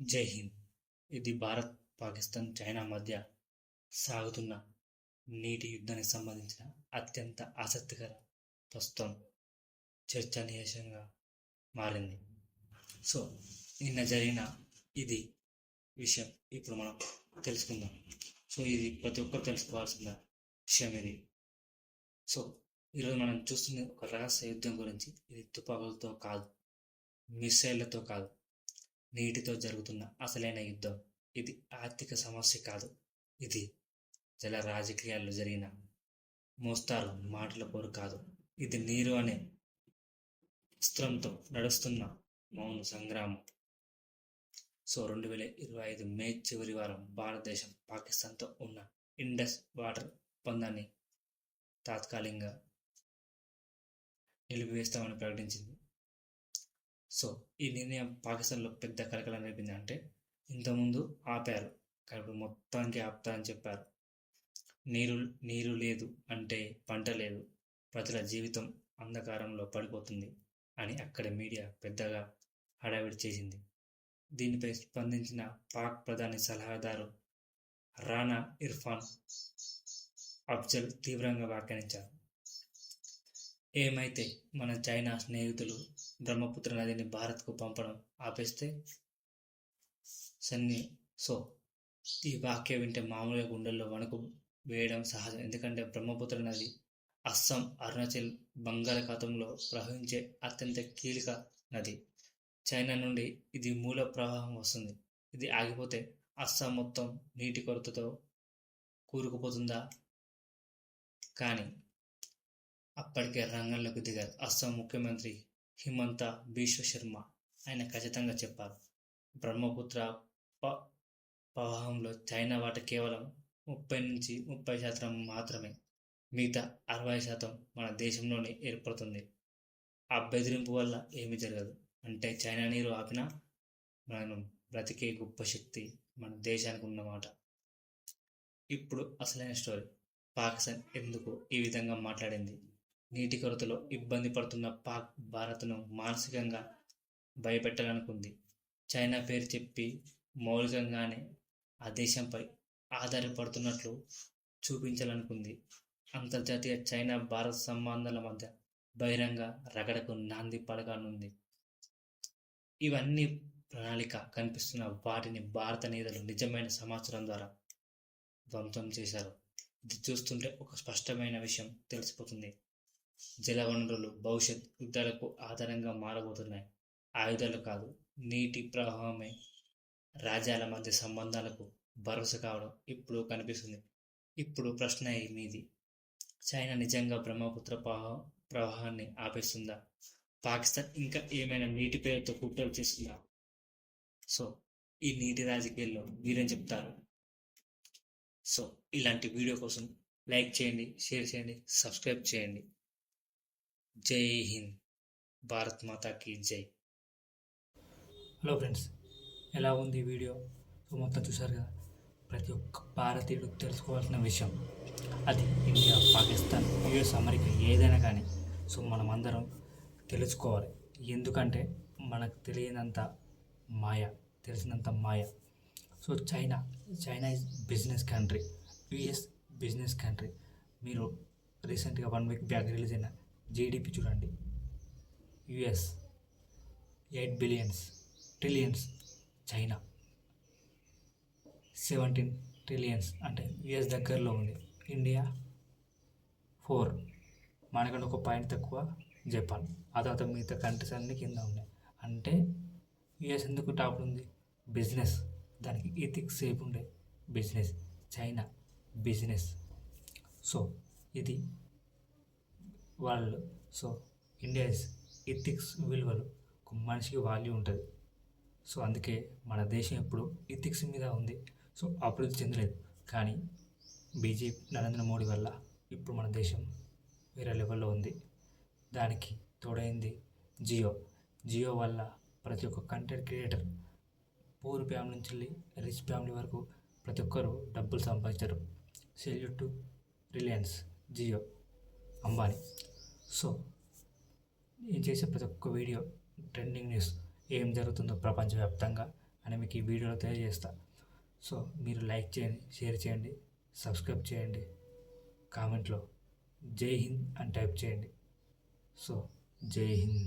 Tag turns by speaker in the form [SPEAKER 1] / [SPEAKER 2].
[SPEAKER 1] జై హింద్. ఇది భారత్ పాకిస్తాన్ చైనా మధ్య సాగుతున్న నీటి యుద్ధానికి సంబంధించిన అత్యంత ఆసక్తికర ప్రస్తుతం చర్చనీయాంశంగా మారింది. సో నిన్న జరిగిన ఇది విషయం ఇప్పుడు మనం తెలుసుకుందాం. సో ఇది ప్రతి ఒక్కరు తెలుసుకోవాల్సిన విషయం ఇది. సో ఈరోజు మనం చూస్తున్న ఒక రహస్య యుద్ధం గురించి. ఇది తుపాకులతో కాదు మిసైళ్ళతో కాదు నీటితో జరుగుతున్న అసలైన యుద్ధం. ఇది ఆర్థిక సమస్య కాదు. ఇది జల రాజకీయాల్లో జరిగిన మోస్తారు మాటల పోరు కాదు. ఇది నీరు అనే అస్త్రంతో నడుస్తున్న మౌన సంగ్రామం. సో రెండు వేల ఇరవై ఐదు మే చివరి వారం భారతదేశం పాకిస్తాన్తో ఉన్న ఇండస్ వాటర్ ఒప్పందాన్ని తాత్కాలికంగా నిలిపివేస్తామని ప్రకటించింది. సో ఈ నిర్ణయం పాకిస్తాన్లో పెద్ద కలకలం రేపింది అంటే ఇంతకుముందు ఆపారు. కాబట్టి మొత్తానికి మొత్తానికి ఆపుతారని చెప్పారు. నీరు నీరు లేదు అంటే పంట లేదు. ప్రజల జీవితం అంధకారంలో పడిపోతుంది అని అక్కడ మీడియా పెద్దగా హడావిడి చేసింది. దీనిపై స్పందించిన పాక్ ప్రధాని సలహాదారు రానా ఇర్ఫాన్ అఫ్జల్ తీవ్రంగా వ్యాఖ్యానించారు. ఏమైతే మన చైనా స్నేహితులు బ్రహ్మపుత్ర నదిని భారత్కు పంపడం ఆపేస్తే? సన్ని సో ఈ వాక్యం వింటే మామూలుగా గుండెల్లో వణుకు వేయడం సహజం. ఎందుకంటే బ్రహ్మపుత్ర నది అస్సాం అరుణాచల్ బంగాళాఖాతంలో ప్రవహించే అత్యంత కీలక నది. చైనా నుండి ఇది మూల ప్రవాహం వస్తుంది. ఇది ఆగిపోతే అస్సాం మొత్తం నీటి కొరతతో కూరుకుపోతుందా? కానీ అప్పటికే రంగంలోకి దిగారు. అస్సాం ముఖ్యమంత్రి హిమంత బిశ్వ శర్మ. ఆయన ఖచ్చితంగా చెప్పారు. బ్రహ్మపుత్ర ప ప్రవాహంలో చైనా వాట కేవలం ముప్పై నుంచి ముప్పై శాతం మాత్రమే. మిగతా అరవై శాతం మన దేశంలోనే ఏర్పడుతుంది. ఆ బెదిరింపు వల్ల ఏమీ జరగదు. అంటే చైనా నీరు ఆపినా మనం బ్రతికే గొప్ప శక్తి మన దేశానికి ఉన్నమాట. ఇప్పుడు అసలైన స్టోరీ. పాకిస్తాన్ ఎందుకు ఈ విధంగా మాట్లాడింది? నీటి కొరతలో ఇబ్బంది పడుతున్న పాక్ భారత్ను మానసికంగా భయపెట్టాలనుకుంది. చైనా పేరు చెప్పి మౌలికంగానే ఆ దేశంపై ఆధారపడుతున్నట్లు చూపించాలనుకుంది. అంతర్జాతీయ చైనా భారత్ సంబంధాల మధ్య బహిరంగ రగడకు నాంది పడగానుంది ఇవన్నీ ప్రణాళిక కనిపిస్తున్న వాటిని భారత నేతలు నిజమైన సమాచారం ద్వారా ధ్వంసం చేశారు. ఇది చూస్తుంటే ఒక స్పష్టమైన విషయం తెలిసిపోతుంది. జల వనరులు భవిష్యత్ యుద్ధాలకు ఆధారంగా మారబోతున్నాయి. ఆయుధాలు కాదు నీటి ప్రవాహమే రాజ్యాల మధ్య సంబంధాలకు భరోసా కావడం ఇప్పుడు కనిపిస్తుంది. ఇప్పుడు ప్రశ్న మీది? చైనా నిజంగా బ్రహ్మపుత్ర ప్రవాహాన్ని ఆపేస్తుందా? పాకిస్తాన్ ఇంకా ఏమైనా నీటి పేరుతో కుట్రలు చేస్తుందా? సో ఈ నీటి రాజకీయాల్లో మీరేం చెప్తారు? సో ఇలాంటి వీడియో కోసం లైక్ చేయండి షేర్ చేయండి సబ్స్క్రైబ్ చేయండి. జై హింద్ భారత్ మాతాకి జై.
[SPEAKER 2] హలో ఫ్రెండ్స్ ఎలా ఉంది ఈ వీడియో? సో మొత్తం చూసారు కదా ప్రతి ఒక్క భారతీయుడు తెలుసుకోవాల్సిన విషయం అది ఇండియా పాకిస్తాన్ యుఎస్ అమెరికా ఏదైనా కానీ. సో మనం అందరం తెలుసుకోవాలి. ఎందుకంటే మనకు తెలియనంత మాయ తెలిసినంత మాయ. So China China is business country US business country. మీరు రీసెంట్గా వన్ వీక్ బ్యాక్ రిలీజ్ అయిన జీడిపి చూడండి. US eight billions trillions China seventeen trillions అంటే యుఎస్ దగ్గరలో ఉంది. ఇండియా ఫోర్ మనకంటే ఒక పాయింట్ తక్కువ జపాన్ ఆ తర్వాత మిగతా కంట్రీస్ అన్నీ కింద ఉన్నాయి. అంటే యుఎస్ ఎందుకు టాప్ ఉంది? బిజినెస్ దానికి ఇథిక్స్ సేపు ఉండే బిజినెస్ చైనా బిజినెస్ సో ఇది వాళ్ళు. సో ఇండియాస్ ఇథిక్స్ విలువలు. ఒక మనిషికి వాల్యూ ఉంటుంది. సో అందుకే మన దేశం ఎప్పుడు ఇథిక్స్ మీద ఉంది. సో అభివృద్ధి చెందలేదు. కానీ బీజేపీ నరేంద్ర మోడీ వల్ల ఇప్పుడు మన దేశం వేరే లెవెల్లో ఉంది. దానికి తోడైంది జియో. జియో వల్ల ప్రతి ఒక్క కంటెంట్ క్రియేటర్ పూర్ ఫ్యామిలీ నుంచి వెళ్ళి రిచ్ ఫ్యామిలీ వరకు ప్రతి ఒక్కరు డబ్బులు సంపాదించారు. Salute to Reliance Jio Ambani so నేను చేసే ప్రతి ఒక్క వీడియో ట్రెండింగ్ న్యూస్ ఏం జరుగుతుందో ప్రపంచవ్యాప్తంగా అని మీకు ఈ వీడియోలో తెలియజేస్తా. సో మీరు లైక్ చేయండి షేర్ చేయండి సబ్స్క్రైబ్ చేయండి కామెంట్లో జై హింద్ అని టైప్ చేయండి. సో జై హింద్.